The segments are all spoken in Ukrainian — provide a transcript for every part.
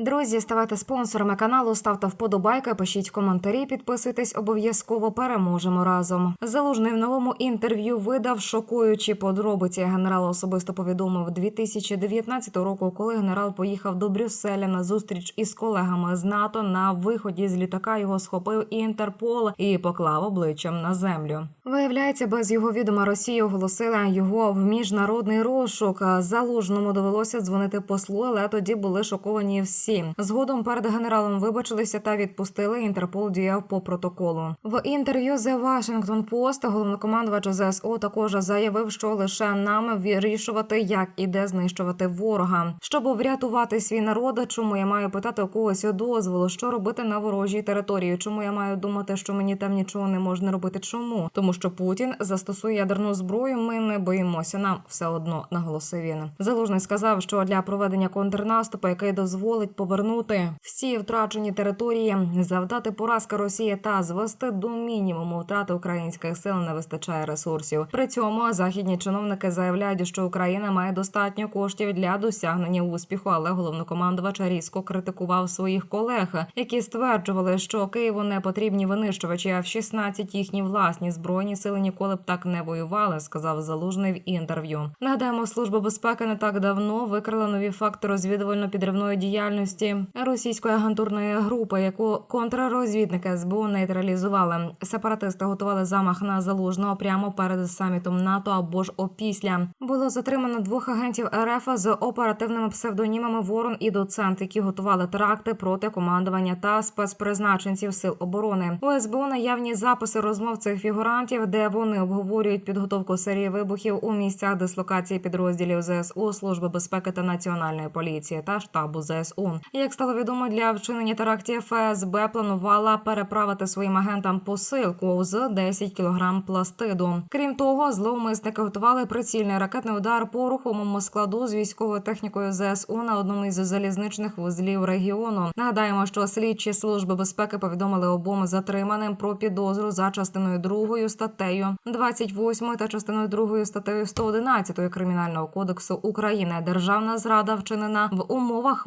Друзі, ставайте спонсорами каналу, ставте вподобайки, пишіть коментарі, підписуйтесь обов'язково. Переможемо разом. Залужний в новому інтерв'ю видав шокуючі подробиці. Генерал особисто повідомив 2019 року, коли генерал поїхав до Брюсселя на зустріч із колегами з НАТО. На виході з літака його схопив Інтерпол і поклав обличчям на землю. Виявляється, без його відома Росія оголосила його в міжнародний розшук. Залужному довелося дзвонити послу, але тоді були шоковані всі. Згодом перед генералом вибачилися та відпустили. Інтерпол діяв по протоколу. В інтерв'ю The Washington Post головнокомандувач ЗСУ також заявив, що лише нам вирішувати, як і де знищувати ворога. Щоб врятувати свій народ, чому я маю питати у когось дозволу, що робити на ворожій території? Чому я маю думати, що мені там нічого не можна робити? Чому? Тому що Путін застосує ядерну зброю. Ми не боїмося. Нам все одно наголосив він. Залужний сказав, що для проведення контрнаступу, який дозволить повернути всі втрачені території, завдати поразки Росії та звести до мінімуму втрати українських сил не вистачає ресурсів. При цьому західні чиновники заявляють, що Україна має достатньо коштів для досягнення успіху, але головнокомандувач різко критикував своїх колег, які стверджували, що Києву не потрібні винищувачі, а в 16 їхні власні збройні сили ніколи б так не воювали, сказав залужний в інтерв'ю. Нагадаємо, служба безпеки не так давно викрила нові факти розвідувально-підривної діяльності російської агентурної групи, яку контррозвідники СБУ нейтралізували. Сепаратисти готували замах на залужного прямо перед самітом НАТО або ж опісля. Було затримано двох агентів РФ з оперативними псевдонімами Ворон і Доцент, які готували теракти проти командування та спецпризначенців сил оборони. У СБУ наявні записи розмов цих фігурантів, де вони обговорюють підготовку серії вибухів у місцях дислокації підрозділів ЗСУ, служби безпеки та національної поліції та штабу ЗСУ. Як стало відомо для вчинення терактів, ФСБ планувала переправити своїм агентам посилку з 10 кілограм пластиду. Крім того, зловмисники готували прицільний ракетний удар по рухомому складу з військовою технікою ЗСУ на одному із залізничних вузлів регіону. Нагадаємо, що слідчі служби безпеки повідомили обом затриманим про підозру за частиною 2 статтею 28 та частиною 2 статтею 111 кримінального кодексу України. Державна зрада вчинена в умовах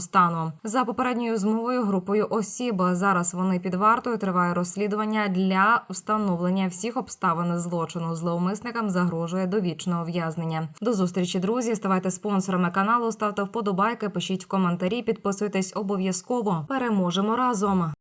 воєнного стану. За попередньою змовою групою осіб зараз вони під вартою триває розслідування для встановлення всіх обставин злочину. Зловмисникам загрожує довічне ув'язнення. До зустрічі, друзі. Ставайте спонсорами каналу, ставте вподобайки, пишіть коментарі, підписуйтесь обов'язково. Переможемо разом.